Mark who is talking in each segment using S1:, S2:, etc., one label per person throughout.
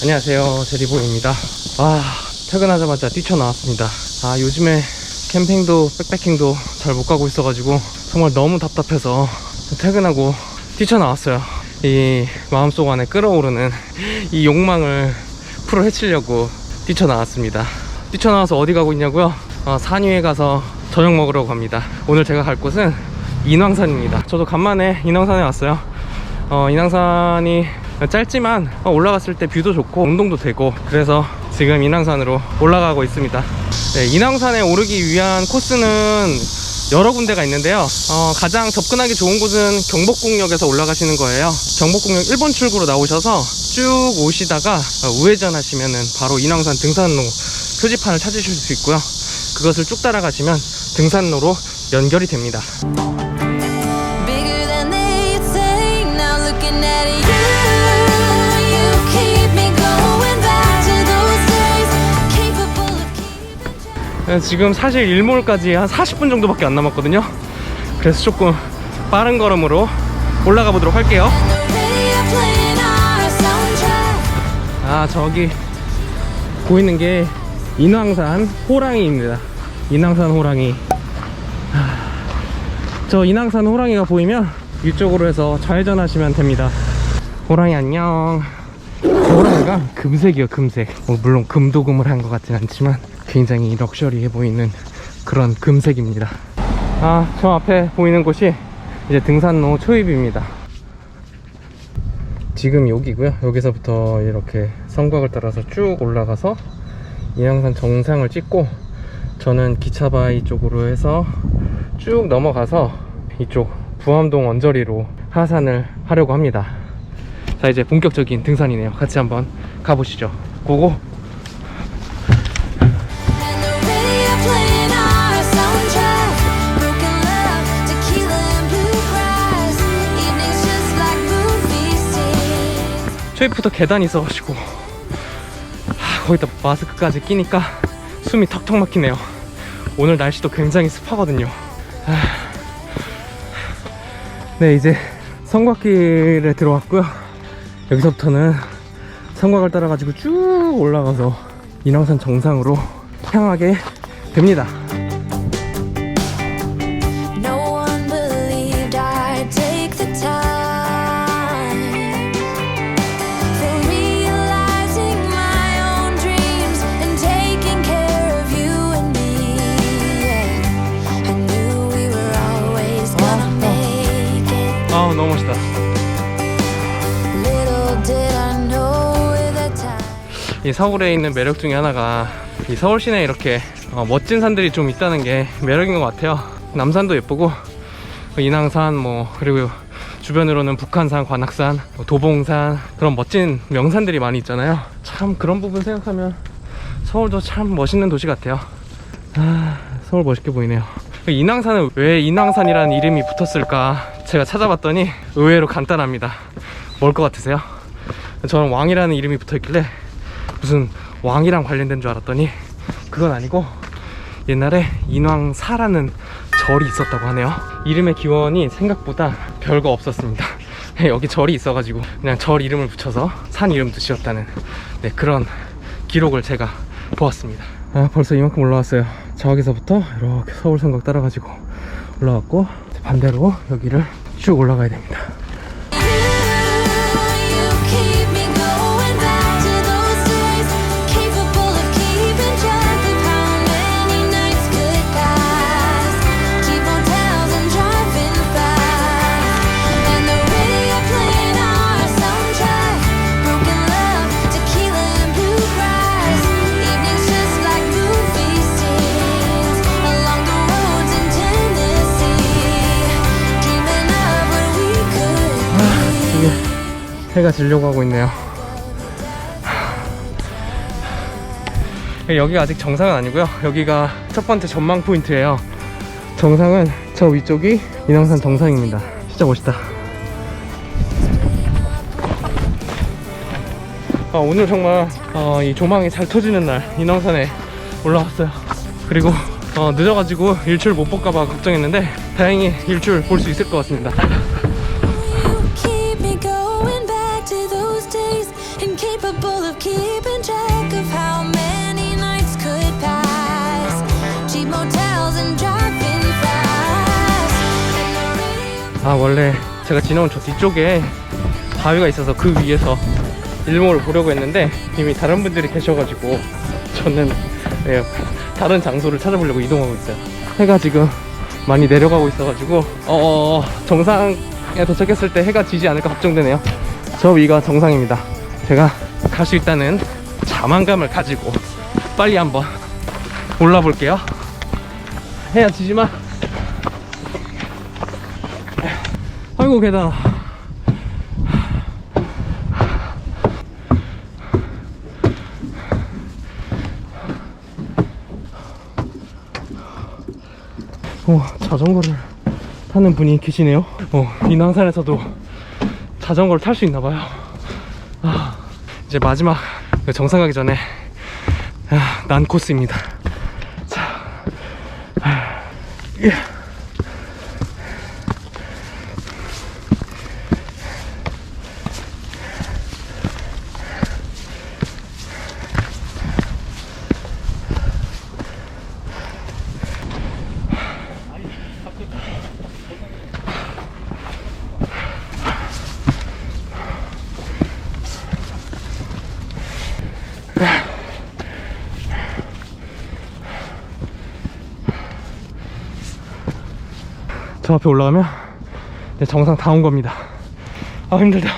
S1: 안녕하세요. 제리보입니다. 아 퇴근하자마자 뛰쳐나왔습니다. 아 요즘에 캠핑도 백패킹도 잘 못 가고 있어가지고 정말 너무 답답해서 퇴근하고 뛰쳐나왔어요. 이 마음속 안에 끓어오르는 이 욕망을 풀어 헤치려고 뛰쳐나왔습니다. 뛰쳐나와서 어디 가고 있냐고요? 어, 산 위에 가서 저녁 먹으러 갑니다. 오늘 제가 갈 곳은 인왕산입니다. 저도 간만에 인왕산에 왔어요. 어, 인왕산이 짧지만 어, 올라갔을 때 뷰도 좋고 운동도 되고 그래서 지금 인왕산으로 올라가고 있습니다. 네, 인왕산에 오르기 위한 코스는 여러 군데가 있는데요. 어, 가장 접근하기 좋은 곳은 경복궁역에서 올라가시는 거예요. 경복궁역 1번 출구로 나오셔서 쭉 오시다가 어, 우회전 하시면은 바로 인왕산 등산로 표지판을 찾으실 수 있고요. 그것을 쭉 따라가시면 등산로로 연결이 됩니다 지금 사실 일몰까지 한 40분 정도밖에 안 남았거든요. 그래서 조금 빠른 걸음으로 올라가 보도록 할게요. 아, 저기 보이는 게 인왕산 호랑이입니다. 인왕산 호랑이. 하, 저 인왕산 호랑이가 보이면 이쪽으로 해서 좌회전하시면 됩니다. 호랑이 안녕. 저 호랑이가 금색이요, 금색. 뭐 물론 금도금을 한 것 같진 않지만 굉장히 럭셔리해 보이는 그런 금색입니다. 아, 저 앞에 보이는 곳이 이제 등산로 초입입니다. 지금 여기고요. 여기서부터 이렇게 성곽을 따라서 쭉 올라가서 인왕산 정상을 찍고 저는 기차바위 쪽으로 해서 쭉 넘어가서 이쪽 부암동 언저리로 하산을 하려고 합니다. 자 이제 본격적인 등산이네요. 같이 한번 가보시죠. 고고. 초입부터 계단이 있어가지고 하, 거기다 마스크까지 끼니까 숨이 턱턱 막히네요. 오늘 날씨도 굉장히 습하거든요. 하, 네 이제 성곽길에 들어왔고요. 여기서부터는 성곽을 따라가지고 쭉 올라가서 인왕산 정상으로 향하게 됩니다 이 서울에 있는 매력 중에 하나가 이 서울 시내에 이렇게 어, 멋진 산들이 좀 있다는 게 매력인 것 같아요. 남산도 예쁘고 그 인왕산 뭐 그리고 주변으로는 북한산, 관악산, 뭐 도봉산 그런 멋진 명산들이 많이 있잖아요. 참 그런 부분 생각하면 서울도 참 멋있는 도시 같아요. 아, 서울 멋있게 보이네요. 그 인왕산은 왜 인왕산이라는 이름이 붙었을까 제가 찾아봤더니 의외로 간단합니다. 뭘 것 같으세요? 저는 왕이라는 이름이 붙어있길래 무슨 왕이랑 관련된 줄 알았더니 그건 아니고 옛날에 인왕사라는 절이 있었다고 하네요. 이름의 기원이 생각보다 별거 없었습니다. 여기 절이 있어가지고 그냥 절 이름을 붙여서 산 이름도 지었다는 네, 그런 기록을 제가 보았습니다. 아, 벌써 이만큼 올라왔어요. 저기서부터 이렇게 서울 성곽 따라가지고 올라왔고 반대로 여기를 쭉 올라가야 됩니다. 해가 지려고 하고 있네요. 여기가 아직 정상은 아니고요. 여기가 첫 번째 전망 포인트예요. 정상은 저 위쪽이 인왕산 정상입니다. 진짜 멋있다. 아, 오늘 정말 어, 이 조망이 잘 터지는 날 인왕산에 올라왔어요. 그리고 어, 늦어가지고 일출 못 볼까봐 걱정했는데 다행히 일출 볼 수 있을 것 같습니다. 아 원래 제가 지나온 저 뒤쪽에 바위가 있어서 그 위에서 일몰을 보려고 했는데 이미 다른 분들이 계셔가지고 저는 예, 다른 장소를 찾아보려고 이동하고 있어요. 해가 지금 많이 내려가고 있어가지고 어, 정상에 도착했을 때 해가 지지 않을까 걱정되네요. 저 위가 정상입니다. 제가 갈 수 있다는 자만감을 가지고 빨리 한번 올라 볼게요. 해야 지지만 아이고 계단 어, 자전거를 타는 분이 계시네요. 어, 인왕산에서도 자전거를 탈 수 있나 봐요. 아, 이제 마지막 그 정상 가기 전에 아, 난 코스입니다. 자, 아, 예. 저 앞에 올라가면 내 정상 다 온 겁니다. 아 힘들다.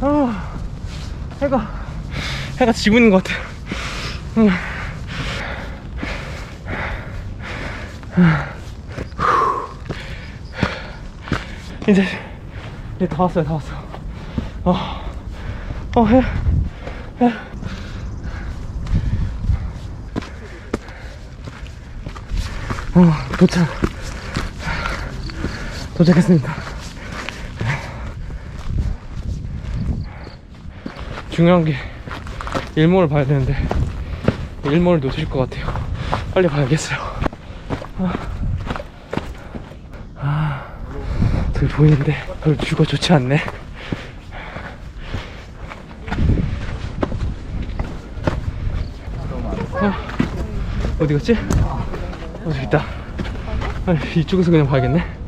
S1: 아 해가 해가 지고 있는 것 같아. 음. 후. 이제 이제 다 왔어요, 다 왔어. 어, 어 해, 해. 어 도착. 도착했습니다. 중요한 게 일몰을 봐야 되는데 일몰을 놓칠 것 같아요. 빨리 봐야겠어요. 아, 아 저기 보이는데 별로 뷰가 좋지 않네. 아, 어디 갔지? 어, 저기 있다. 아, 이쪽에서 그냥 봐야겠네.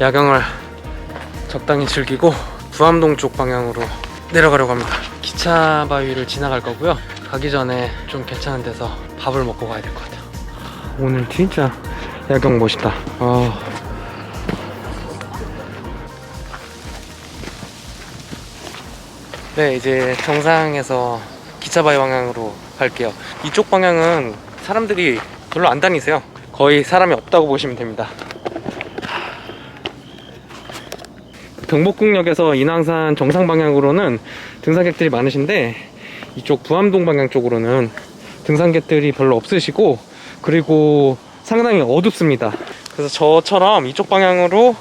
S1: 야경을 적당히 즐기고 부암동 쪽 방향으로 내려가려고 합니다. 기차 바위를 지나갈 거고요. 가기 전에 좀 괜찮은 데서 밥을 먹고 가야 될 것 같아요. 오늘 진짜 야경 멋있다. 아. 네, 이제 정상에서 기차바이 방향으로 갈게요. 이쪽 방향은 사람들이 별로 안 다니세요. 거의 사람이 없다고 보시면 됩니다. 경복궁역에서 인왕산 정상 방향으로는 등산객들이 많으신데 이쪽 부암동 방향 쪽으로는 등산객들이 별로 없으시고 그리고 상당히 어둡습니다. 그래서 저처럼 이쪽 방향으로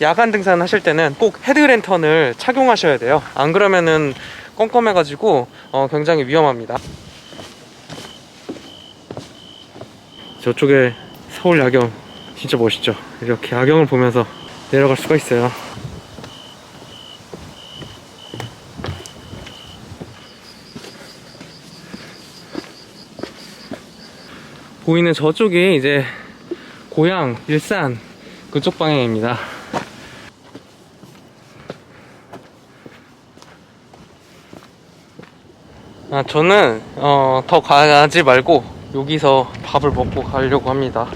S1: 야간 등산 하실 때는 꼭 헤드랜턴을 착용하셔야 돼요. 안 그러면은 껌껌해 가지고 어, 굉장히 위험합니다. 저쪽에 서울 야경 진짜 멋있죠. 이렇게 야경을 보면서 내려갈 수가 있어요. 보이는 저쪽이 이제 고향 일산 그쪽 방향입니다. 아, 저는 어, 더 가지 말고 여기서 밥을 먹고 가려고 합니다.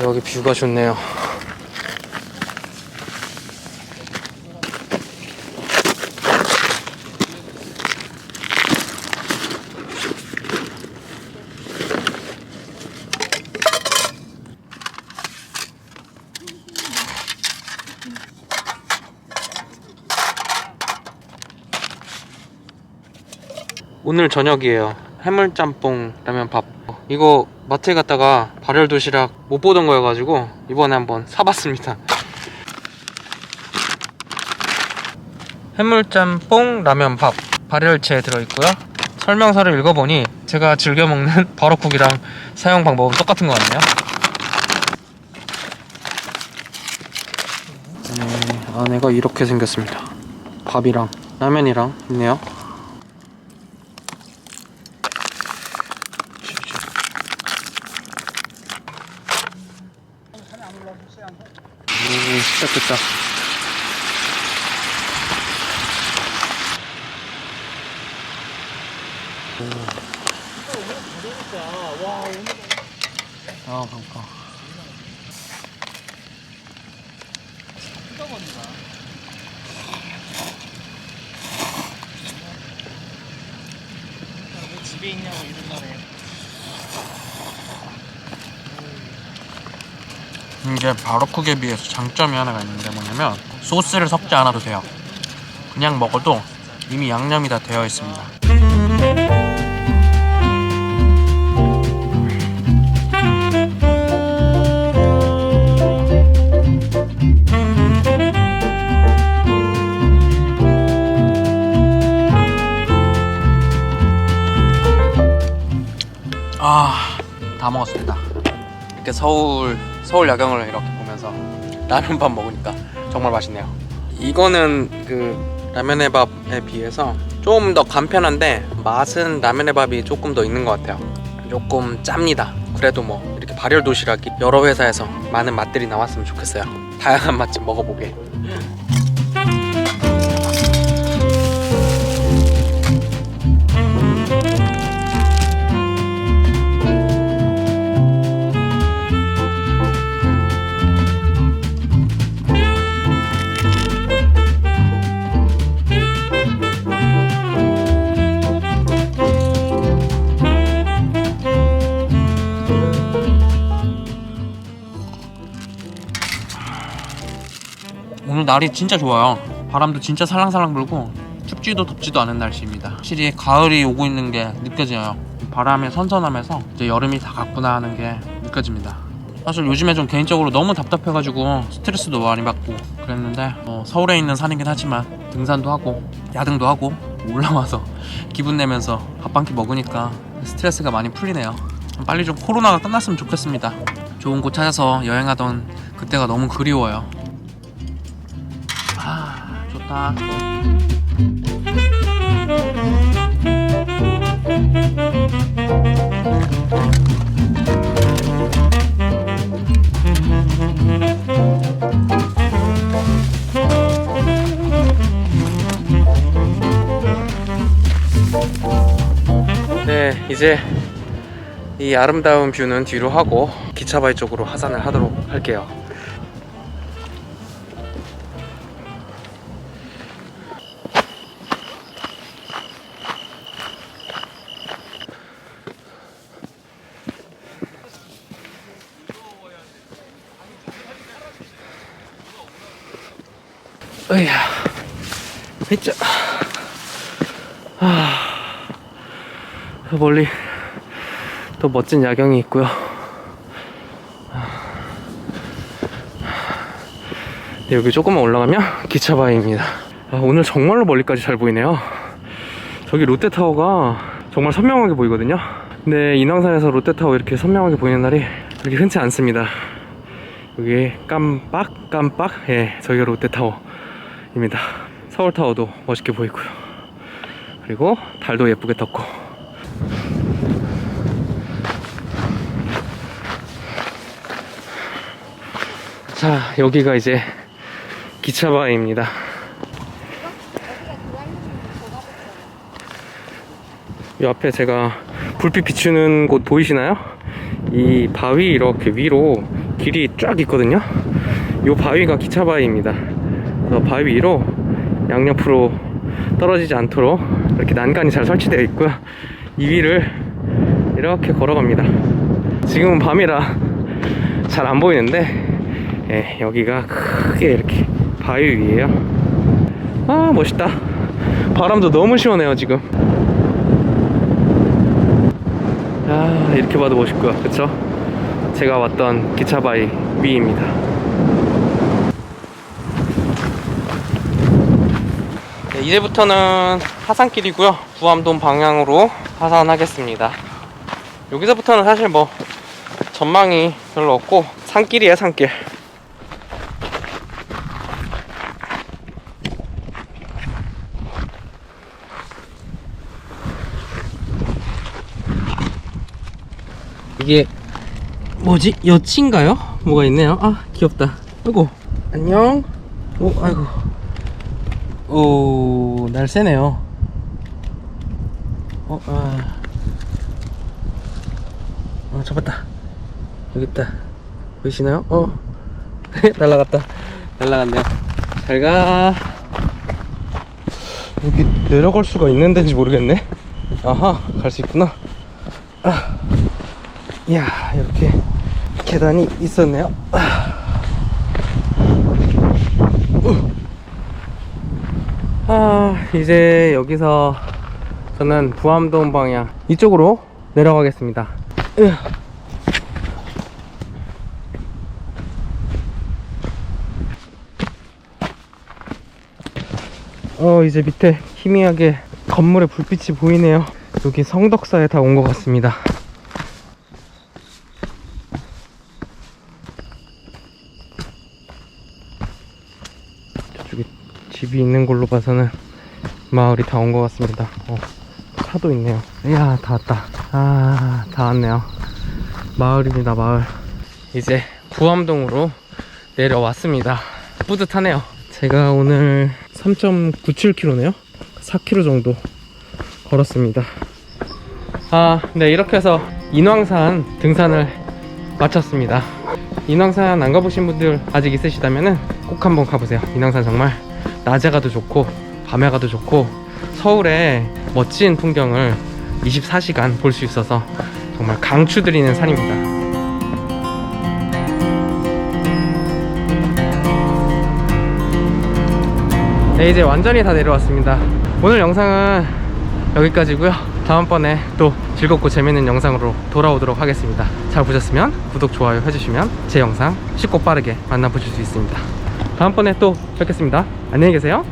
S1: 여기 뷰가 좋네요. 오늘 저녁이에요. 해물짬뽕 라면 밥. 이거 마트에 갔다가 발열 도시락 못 보던 거여가지고 이번에 한번 사봤습니다. 해물짬뽕 라면 밥 발열체에 들어있고요. 설명서를 읽어보니 제가 즐겨 먹는 버럭국이랑 사용 방법은 똑같은 것 같네요. 네, 안에가 이렇게 생겼습니다. 밥이랑 라면이랑 있네요. 오, 시작됐다. 아, 그러니까.
S2: 집에 있냐고 이런다네.
S1: 이게 바로쿡에 비해서 장점이 하나가 있는데 뭐냐면 소스를 섞지 않아도 돼요. 그냥 먹어도 이미 양념이 다 되어 있습니다. 아, 다 먹었습니다. 이렇게 서울 서울 야경을 이렇게 보면서 라면밥 먹으니까 정말 맛있네요. 이거는 그 라면의 밥에 비해서 좀더 간편한데 맛은 라면의 밥이 조금 더 있는 것 같아요. 조금 짭니다. 그래도 뭐 이렇게 발열 도시락이 여러 회사에서 많은 맛들이 나왔으면 좋겠어요. 다양한 맛집 먹어보게. 날이 진짜 좋아요. 바람도 진짜 살랑살랑 불고 춥지도 덥지도 않은 날씨입니다. 확실히 가을이 오고 있는 게 느껴져요. 바람의 선선함에서 이제 여름이 다 갔구나 하는 게 느껴집니다. 사실 요즘에 좀 개인적으로 너무 답답해가지고 스트레스도 많이 받고 그랬는데 어, 서울에 있는 산이긴 하지만 등산도 하고 야등도 하고 올라와서 기분 내면서 밥 한 끼 먹으니까 스트레스가 많이 풀리네요. 빨리 좀 코로나가 끝났으면 좋겠습니다. 좋은 곳 찾아서 여행하던 그때가 너무 그리워요. 아 좋다. 네 이제 이 아름다운 뷰는 뒤로 하고 기차바이 쪽으로 하산을 하도록 할게요 으야. hit자. 아. 저 멀리 또 멋진 야경이 있고요. 네, 여기 조금만 올라가면 기차바위입니다. 아, 오늘 정말로 멀리까지 잘 보이네요. 저기 롯데타워가 정말 선명하게 보이거든요. 근데 인왕산에서 롯데타워 이렇게 선명하게 보이는 날이 그렇게 흔치 않습니다. 여기 깜빡 깜빡 예 저기가 롯데타워 입니다. 서울타워도 멋있게 보이고요. 그리고 달도 예쁘게 떴고 자 여기가 이제 기차바위입니다. 이 앞에 제가 불빛 비추는 곳 보이시나요? 이 바위 이렇게 위로 길이 쫙 있거든요. 이 바위가 기차 바위입니다. 바위 위로 양옆으로 떨어지지 않도록 이렇게 난간이 잘 설치되어 있고요. 이 위를 이렇게 걸어갑니다. 지금은 밤이라 잘 안 보이는데 예, 여기가 크게 이렇게 바위 위에요. 아 멋있다. 바람도 너무 시원해요 지금. 아 이렇게 봐도 멋있고요 그쵸? 제가 왔던 기차바위 위입니다 네, 이제부터는 하산길이고요 부암동 방향으로 하산하겠습니다 여기서부터는 사실 뭐 전망이 별로 없고 산길이에요 산길 이게 뭐지? 여친가요? 뭐가 있네요. 아 귀엽다. 아이고 안녕. 오 아이고. 오 날쌔네요. 어 아. 어 잡았다. 여기 있다. 보이시나요? 어 날라갔다. 날라갔네요. 잘 가. 여기 내려갈 수가 있는 데인지 모르겠네. 아하 갈 수 있구나. 아. 이야 이렇게 계단이 있었네요 아, 우. 아 이제 여기서 저는 부암동 방향 이쪽으로 내려가겠습니다. 으. 어 이제 밑에 희미하게 건물의 불빛이 보이네요. 여기 성덕사에 다 온 것 같습니다 저쪽에 집이 있는 걸로 봐서는 마을이 다 온 것 같습니다. 어, 차도 있네요. 이야, 다 왔다. 아, 다 왔네요. 마을입니다, 마을. 이제 부암동으로 내려왔습니다. 뿌듯하네요. 제가 오늘 3.97km네요. 4km 정도 걸었습니다. 아, 네, 이렇게 해서 인왕산 등산을 마쳤습니다. 인왕산 안 가보신 분들 아직 있으시다면은 꼭 한번 가보세요. 인왕산 정말 낮에 가도 좋고 밤에 가도 좋고 서울의 멋진 풍경을 24시간 볼 수 있어서 정말 강추드리는 산입니다. 네, 이제 완전히 다 내려왔습니다. 오늘 영상은 여기까지고요. 다음번에 또 즐겁고 재밌는 영상으로 돌아오도록 하겠습니다. 잘 보셨으면 구독, 좋아요 해주시면 제 영상 쉽고 빠르게 만나보실 수 있습니다. 다음번에 또 뵙겠습니다. 안녕히 계세요.